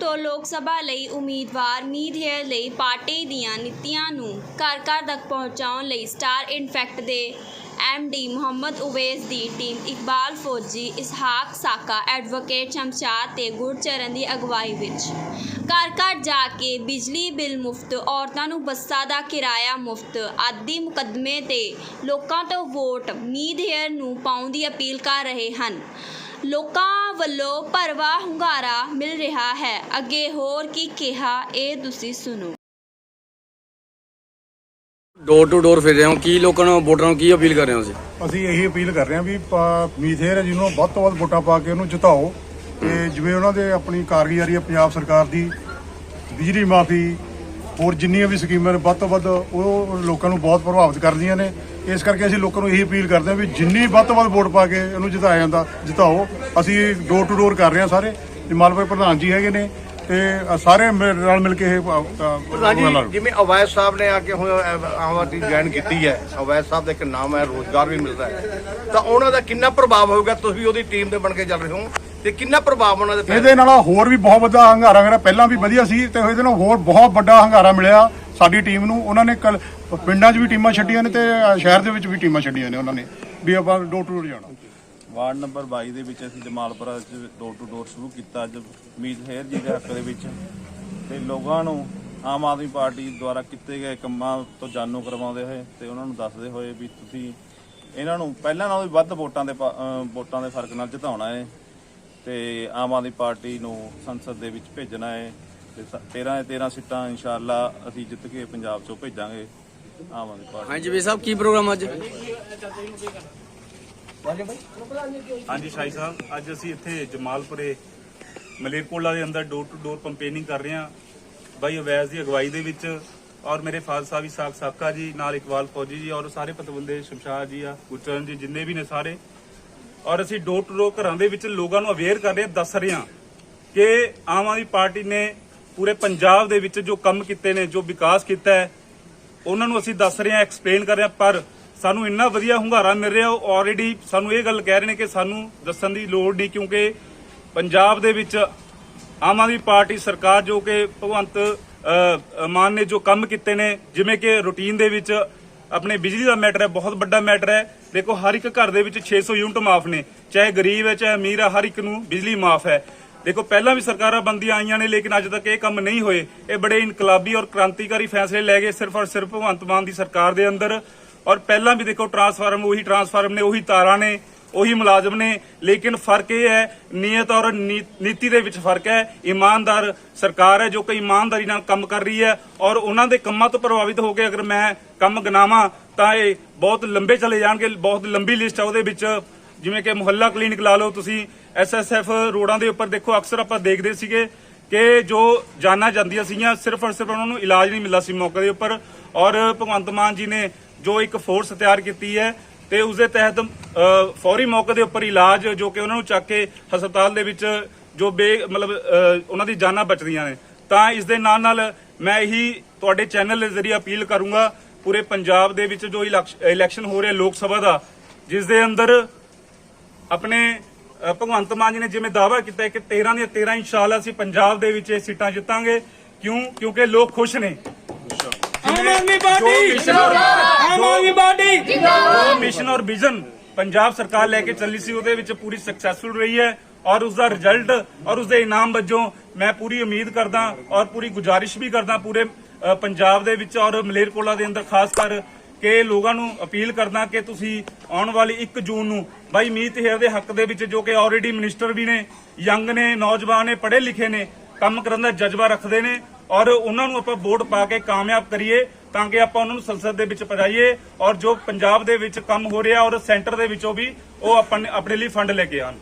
ਤੋਂ ਲੋਕ ਸਭਾ ਲਈ ਉਮੀਦਵਾਰ ਮੀਤ ਹੇਅਰ ਲਈ ਪਾਰਟੀ ਦੀਆਂ ਨੀਤੀਆਂ ਨੂੰ ਘਰ ਘਰ ਤੱਕ ਪਹੁੰਚਾਉਣ ਲਈ ਸਟਾਰ ਇਨਫੈਕਟ ਦੇ ਡੀ ਮੁਹੰਮਦ ਉਵੈਸ ਦੀ ਟੀਮ ਇਕਬਾਲ ਫੌਜੀ, ਇਸਹਾਕ ਸਾਕਾ, ਐਡਵੋਕੇਟ ਸ਼ਮਸ਼ਾਦ ਤੇ ਗੁਰਚਰਨ ਦੀ ਅਗਵਾਈ ਵਿੱਚ। ਘਰ ਘਰ ਜਾ ਕੇ ਬਿਜਲੀ ਬਿੱਲ ਮੁਫਤ, ਔਰਤਾਂ ਨੂੰ ਬੱਸਾਂ ਦਾ ਕਿਰਾਇਆ ਮੁਫਤ, ਆਦਿ ਮੁਕੱਦਮੇ ਤੇ ਲੋਕਾਂ ਤੋਂ ਵੋਟ ਮੀਤ ਹੇਅਰ ਨੂੰ ਪਾਉਣ ਦੀ ਅਪੀਲ ਕਰ ਰਹੇ ਹਨ। ਲੋਕਾਂ ਵੱਲੋਂ ਭਰਵਾ ਹੁੰਗਾਰਾ ਮਿਲ ਰਿਹਾ ਹੈ। ਅੱਗੇ ਹੋਰ ਕੀ ਕਿਹਾ ਇਹ ਤੁਸੀਂ ਸੁਣੋ। ਡੋਰ ਟੂ ਡੋਰ ਫਿਰ ਰਹੇ ਹੋ। ਕੀ ਲੋਕਾਂ ਨੂੰ ਵੋਟਰਾਂ ਨੂੰ ਕੀ ਅਪੀਲ ਕਰ ਰਹੇ ਹੋ ਤੁਸੀਂ? ਅਸੀਂ ਇਹੀ ਅਪੀਲ ਕਰ ਰਹੇ ਹਾਂ ਵੀ ਮੀਥੇਰ ਹੈ ਜਿਹਨੂੰ ਵੱਧ ਤੋਂ ਵੱਧ ਵੋਟਾਂ ਪਾ ਕੇ ਉਹਨੂੰ ਜਿਤਾਓ। ਤੇ ਜਿਵੇਂ ਉਹਨਾਂ ਦੇ ਆਪਣੀ ਕਾਰਗੁਜ਼ਾਰੀ ਹੈ ਪੰਜਾਬ ਸਰਕਾਰ ਦੀ ਬਿਜਲੀ ਮਾਫੀ ਹੋਰ ਜਿੰਨੀਆਂ ਵੀ ਸਕੀਮਾਂ ਨੇ ਵੱਧ ਤੋਂ ਵੱਧ ਉਹ ਲੋਕਾਂ ਨੂੰ ਬਹੁਤ ਪ੍ਰਭਾਵਿਤ ਕਰਦੀਆਂ ਨੇ। ਇਸ ਕਰਕੇ ਅਸੀਂ ਲੋਕਾਂ ਨੂੰ ਇਹੀ ਅਪੀਲ ਕਰਦੇ ਹਾਂ ਵੀ ਜਿੰਨੀ ਵੱਧ ਤੋਂ ਵੱਧ ਵੋਟ ਪਾ ਕੇ ਇਹਨੂੰ ਜਿਤਾਇਆ ਜਾਂਦਾ ਜਿਤਾਓ। ਅਸੀਂ ਡੋਰ ਟੂ ਡੋਰ ਕਰ ਰਹੇ ਹਾਂ ਸਾਰੇ। ਜਮਾਲਪੁਰ ਪ੍ਰਧਾਨ ਜੀ ਹੈਗੇ ਨੇ ਤੇ ਸਾਰੇ ਰਲ ਮਿਲ ਕੇ ਇਹ ਪ੍ਰਧਾਨ ਜਿਵੇਂ ਅਵੈਧ ਸਾਹਿਬ ਨੇ ਆ ਕੇ ਹੁਣ ਆਦਮੀ ਜੁਆਇਨ ਕੀਤੀ ਹੈ ਅਵੈਧ ਸਾਹਿਬ ਦਾ ਇੱਕ ਨਾਮ ਹੈ ਰੋਜ਼ਗਾਰ ਵੀ ਮਿਲਦਾ ਹੈ। ਤਾਂ ਉਹਨਾਂ ਦਾ ਕਿੰਨਾ ਪ੍ਰਭਾਵ ਹੋਊਗਾ ਤੁਸੀਂ ਉਹਦੀ ਟੀਮ ਦੇ ਬਣ ਕੇ ਚੱਲ ਰਹੇ ਹੋ। ਤੇ ਕਿੰਨਾ ਪ੍ਰਭਾਵ ਉਹਨਾਂ ਦੇ ਇਹਦੇ ਨਾਲ ਹੋਰ ਵੀ ਬਹੁਤ ਵੱਡਾ ਹੰਗਾਰਾ ਮੇਰਾ ਪਹਿਲਾਂ ਵੀ ਵਧੀਆ ਸੀ ਤੇ ਇਹਦੇ ਨਾਲ ਹੋਰ ਬਹੁਤ ਵੱਡਾ ਹੰਗਾਰਾ ਮਿਲਿਆ ਸਾਡੀ ਟੀਮ ਨੂੰ। ਉਹਨਾਂ ਨੇ ਕੱਲ ਪਿੰਡਾਂ 'ਚ ਵੀ ਟੀਮਾਂ ਛੱਡੀਆਂ ਨੇ ਤੇ ਸ਼ਹਿਰ ਦੇ ਵਿੱਚ ਵੀ ਟੀਮਾਂ ਛੱਡੀਆਂ ਨੇ ਉਹਨਾਂ ਨੇ ਵੀ ਆਪਾਂ ਡੋਰ ਟੂ ਡੋਰ ਜਾਣਾ। ਵਾਰਡ ਨੰਬਰ 22 ਦੇ ਵਿੱਚ ਅਸੀਂ ਜਮਾਲਪੁਰਾ ਚ ਡੋਰ ਟੂ ਡੋਰ ਸ਼ੁਰੂ ਕੀਤਾ ਅੱਜ ਮੀਤ ਹੇਰ ਜੀ ਦੇ ਹੱਕ ਦੇ ਵਿੱਚ। ਤੇ ਲੋਕਾਂ ਨੂੰ ਆਮ ਆਦਮੀ ਪਾਰਟੀ ਦੁਆਰਾ ਕੀਤੇ ਗਏ ਕੰਮਾਂ ਤੋਂ ਜਾਣੂ ਕਰਵਾਉਂਦੇ ਹੋਏ ਤੇ ਉਹਨਾਂ ਨੂੰ ਦੱਸਦੇ ਹੋਏ ਵੀ ਤੁਸੀਂ ਇਹਨਾਂ ਨੂੰ ਪਹਿਲਾਂ ਨਾਲੋਂ ਵੀ ਵੱਧ ਵੋਟਾਂ ਦੇ ਵੋਟਾਂ ਦੇ ਫ਼ਰਕ ਨਾਲ ਜਿਤਾਉਣਾ ਹੈ। ਤੇ ਆਮ ਆਦਮੀ ਪਾਰਟੀ ਨੂੰ ਸੰਸਦ ਦੇ ਵਿੱਚ ਭੇਜਣਾ ਹੈ ਤੇ ਸ- 13 ਦੇ 13 ਸੀਟਾਂ ਇਨਸ਼ਾਅੱਲਾ ਅਸੀਂ ਜਿੱਤ ਕੇ ਪੰਜਾਬ ਚੋਂ ਭੇਜਾਂਗੇ ਆਮ ਆਦਮੀ ਪਾਰਟੀ ਹਾਂਜੀ ਵੀ ਸਾਹਿਬ ਕੀ ਪ੍ਰੋਗਰਾਮ ਅੱਜ? ਹਾਂਜੀ ਸ਼ਾਹੀ ਸਾਹਿਬ ਅੱਜ ਅਸੀਂ ਇੱਥੇ ਜਮਾਲਪੁਰੇ ਮਲੇਰਕੋਟਲਾ ਦੇ ਅੰਦਰ ਡੋਰ ਟੂ ਡੋਰ ਕੰਪੇਨਿੰਗ ਕਰ ਰਹੇ ਹਾਂ। ਬਾਈ ਅਵੈਜ਼ ਦੀ ਅਗਵਾਈ ਦੇ ਵਿੱਚ ਔਰ ਮੇਰੇ ਫਾਦਰ ਸਾਹਿਬ ਵੀ ਸਾਖ ਸਾਕਾ ਜੀ ਨਾਲ ਇਕਬਾਲ ਫੌਜੀ ਜੀ ਔਰ ਸਾਰੇ ਪਤਵੰਦੇ ਸ਼ਮਸ਼ਾਦ ਜੀ ਆ ਗੁਰਚਰਨ ਜੀ ਜਿੰਨੇ ਵੀ ਨੇ ਸਾਰੇ। ਔਰ ਅਸੀਂ ਡੋਰ ਟੂ ਡੋਰ ਘਰਾਂ ਦੇ ਵਿੱਚ ਲੋਕਾਂ ਨੂੰ ਅਵੇਅਰ ਕਰ ਰਹੇ ਹਾਂ, ਦੱਸ ਰਹੇ ਹਾਂ ਕਿ ਆਮ ਆਦਮੀ ਪਾਰਟੀ ਨੇ ਪੂਰੇ ਪੰਜਾਬ ਦੇ ਵਿੱਚ ਜੋ ਕੰਮ ਕੀਤੇ ਨੇ, ਜੋ ਵਿਕਾਸ ਕੀਤਾ ਹੈ, ਉਹਨਾਂ ਨੂੰ ਅਸੀਂ ਦੱਸ ਰਹੇ ਹਾਂ ਐਕਸਪਲੇਨ ਕਰ ਰਹੇ ਹਾਂ, ਪਰ ਸਾਨੂੰ ਇੰਨਾ ਵਧੀਆ ਹੁੰਗਾਰਾ ਮਿਲ ਰਿਹਾ, ਉਹ ਆਲਰੇਡੀ ਸਾਨੂੰ ਇਹ ਗੱਲ ਕਹਿ ਰਹੇ ਨੇ ਕਿ ਸਾਨੂੰ ਦੱਸਣ ਦੀ ਲੋੜ ਨਹੀਂ ਕਿਉਂਕਿ ਪੰਜਾਬ ਦੇ ਵਿੱਚ ਆਮ ਆਦਮੀ ਪਾਰਟੀ ਸਰਕਾਰ ਜੋ ਕਿ ਭਗਵੰਤ ਮਾਨ ਨੇ ਜੋ ਕੰਮ ਕੀਤੇ ਨੇ, ਜਿਵੇਂ ਕਿ ਰੂਟੀਨ ਦੇ ਵਿੱਚ ਆਪਣੇ ਬਿਜਲੀ ਦਾ ਮੈਟਰ ਹੈ, ਬਹੁਤ ਵੱਡਾ ਮੈਟਰ ਹੈ। ਦੇਖੋ, ਹਰ ਇੱਕ ਘਰ ਦੇ ਵਿੱਚ 600 ਯੂਨਿਟ ਮਾਫ ਨੇ। ਚਾਹੇ ਗਰੀਬ ਹੈ, ਚਾਹੇ ਅਮੀਰ ਹੈ, ਹਰ ਇੱਕ ਨੂੰ ਬਿਜਲੀ ਮਾਫ ਹੈ। ਦੇਖੋ, ਪਹਿਲਾਂ ਵੀ ਸਰਕਾਰਾਂ ਬੰਦੀਆਂ ਆਈਆਂ ਨੇ, ਲੇਕਿਨ ਅੱਜ ਤੱਕ ਇਹ ਕੰਮ ਨਹੀਂ ਹੋਏ। ਇਹ ਬੜੇ ਇਨਕਲਾਬੀ ਔਰ ਕ੍ਰਾਂਤੀਕਾਰੀ ਫੈਸਲੇ ਲੈ ਗਏ ਸਿਰਫ ਔਰ ਸਿਰਫ ਭਗਵੰਤ ਮਾਨ ਦੀ ਸਰਕਾਰ ਦੇ ਅੰਦਰ। ਔਰ ਪਹਿਲਾਂ ਵੀ ਦੇਖੋ, ਟਰਾਂਸਫਾਰਮ, ਉਹੀ ਟਰਾਂਸਫਾਰਮ ਨੇ, ਉਹੀ ਤਾਰਾਂ ਨੇ। ਉਹੀ ਮੁਲਾਜ਼ਮ ਨੇ। ਲੇਕਿਨ ਫ਼ਰਕ ਇਹ ਹੈ, ਨੀਅਤ ਔਰ ਨੀ- ਨੀਤੀ ਦੇ ਵਿੱਚ ਫ਼ਰਕ ਹੈ। ਇਮਾਨਦਾਰ ਸਰਕਾਰ ਹੈ ਜੋ ਕਿ ਇਮਾਨਦਾਰੀ ਨਾਲ ਕੰਮ ਕਰ ਰਹੀ ਹੈ ਔਰ ਉਹਨਾਂ ਦੇ ਕੰਮਾਂ ਤੋਂ ਪ੍ਰਭਾਵਿਤ ਹੋ ਕੇ ਅਗਰ ਮੈਂ ਕੰਮ ਗਿਣਾਵਾਂ, ਤਾਂ ਇਹ ਬਹੁਤ ਲੰਬੇ ਚਲੇ ਜਾਣਗੇ। ਬਹੁਤ ਲੰਬੀ ਲਿਸਟ ਹੈ ਉਹਦੇ ਵਿੱਚ। ਜਿਵੇਂ ਕਿ ਮੁਹੱਲਾ ਕਲੀਨਿਕ ਲਾ ਲਓ ਤੁਸੀਂ। ਐਸਐਸਐਫ ਰੋਡਾਂ ਦੇ ਉੱਪਰ ਦੇਖੋ, ਅਕਸਰ ਆਪਾਂ ਦੇਖਦੇ ਸੀਗੇ ਕਿ ਜੋ ਜਾਨਾਂ ਜਾਂਦੀਆਂ ਸੀਗੀਆਂ, ਸਿਰਫ ਔਰ ਸਿਰਫ ਉਹਨਾਂ ਨੂੰ ਇਲਾਜ ਨਹੀਂ ਮਿਲਦਾ ਸੀ ਮੌਕੇ ਦੇ ਉੱਪਰ। ਔਰ ਭਗਵੰਤ ਮਾਨ ਜੀ ਨੇ ਜੋ ਇੱਕ ਫੋਰਸ ਤਿਆਰ ਕੀਤੀ ਹੈ ਤੇ ਉਸ ਦੇ ਤਹਿਤ ਫੌਰੀ ਮੌਕੇ ਦੇ ਉੱਪਰ ਇਲਾਜ ਜੋ ਕਿ ਉਹਨਾਂ ਨੂੰ ਚੱਕ ਕੇ ਹਸਪਤਾਲ ਦੇ ਵਿੱਚ ਜੋ ਬੇ ਮਤਲਬ ਉਹਨਾਂ ਦੀ ਜਾਨਾਂ ਬਚਦੀਆਂ ਨੇ। ਤਾਂ ਇਸ ਦੇ ਨਾਲ ਨਾਲ ਮੈਂ ਇਹੀ ਤੁਹਾਡੇ ਚੈਨਲ ਦੇ ਜ਼ਰੀਏ ਅਪੀਲ ਕਰੂੰਗਾ ਪੂਰੇ ਪੰਜਾਬ ਦੇ ਵਿੱਚ ਜੋ ਇਲੈਕਸ਼- ਇਲੈਕਸ਼ਨ ਹੋ ਰਿਹਾ ਲੋਕ ਸਭਾ ਦਾ ਜਿਸ ਦੇ ਅੰਦਰ ਆਪਣੇ ਭਗਵੰਤ ਮਾਨ ਜੀ ਨੇ ਜਿਵੇਂ ਦਾਅਵਾ ਕੀਤਾ ਕਿ 13 ਦੀਆਂ 13 ਇਨਸ਼ਾਅੱਲਾ ਅਸੀਂ ਪੰਜਾਬ ਦੇ ਵਿੱਚ ਇਹ ਸੀਟਾਂ ਜਿੱਤਾਂਗੇ। ਕਿਉਂ? ਕਿਉਂਕਿ ਲੋਕ ਖੁਸ਼ ਨੇ। ਆਮ ਆਦਮੀ ਪਾਰਟੀ। ਆਮ ਆਦਮੀ ਪਾਰਟੀ। ਜੋ ਮਿਸ਼ਨ ਔਰ ਵਿਜ਼ਨ ਪੰਜਾਬ ਸਰਕਾਰ ਲੈ ਕੇ ਚੱਲੀ ਸੀ, ਉਹਦੇ ਵਿੱਚ ਪੂਰੀ ਸਕਸੈਸਫੁਲ ਰਹੀ ਹੈ ਔਰ ਉਸ ਦਾ ਰਿਜ਼ਲਟ ਔਰ ਉਸ ਦੇ ਇਨਾਮ ਵਜੋਂ ਮੈਂ ਪੂਰੀ ਉਮੀਦ ਕਰਦਾ ਔਰ ਪੂਰੀ ਗੁਜ਼ਾਰਿਸ਼ ਵੀ ਕਰਦਾ ਪੂਰੇ ਪੰਜਾਬ ਦੇ ਵਿੱਚ ਔਰ ਮਲੇਰਕੋਲਾ ਦੇ ਅੰਦਰ, ਖਾਸ ਕਰ ਕਿ ਲੋਕਾਂ ਨੂੰ ਅਪੀਲ ਕਰਦਾ ਕਿ ਤੁਸੀਂ ਆਉਣ ਵਾਲੀ 1 ਜੂਨ ਨੂੰ, ਬਾਈ ਮੀਤ ਹੇਰ ਦੇ ਹੱਕ ਦੇ ਵਿੱਚ ਜੋ ਕਿ ਆਲਰੇਡੀ ਮਿਨਿਸਟਰ ਵੀ ਨੇ, ਯੰਗ ਨੇ, ਨੌਜਵਾਨ ਨੇ, ਪੜ੍ਹੇ ਲਿਖੇ ਨੇ, ਕੰਮ ਕਰਨ ਦਾ ਜਜ਼ਬਾ ਰੱਖਦੇ ਨੇ ਔਰ ਉਹਨਾਂ ਨੂੰ ਆਪਾਂ ਵੋਟ ਪਾ ਕੇ ਕਾਮਯਾਬ ਕਰੀਏ ਤਾਂ ਕਿ ਆਪਾਂ ਉਹਨਾਂ ਨੂੰ ਸੰਸਦ ਦੇ ਵਿੱਚ ਪਹੁੰਚਾਈਏ ਔਰ ਜੋ ਪੰਜਾਬ ਦੇ ਵਿੱਚ ਕੰਮ ਹੋ ਰਿਹਾ ਔਰ ਸੈਂਟਰ ਦੇ ਵਿੱਚੋਂ ਵੀ ਉਹ ਆਪਣੇ ਆਪਣੇ ਲਈ ਫੰਡ ਲੈ ਕੇ ਆਉਣ।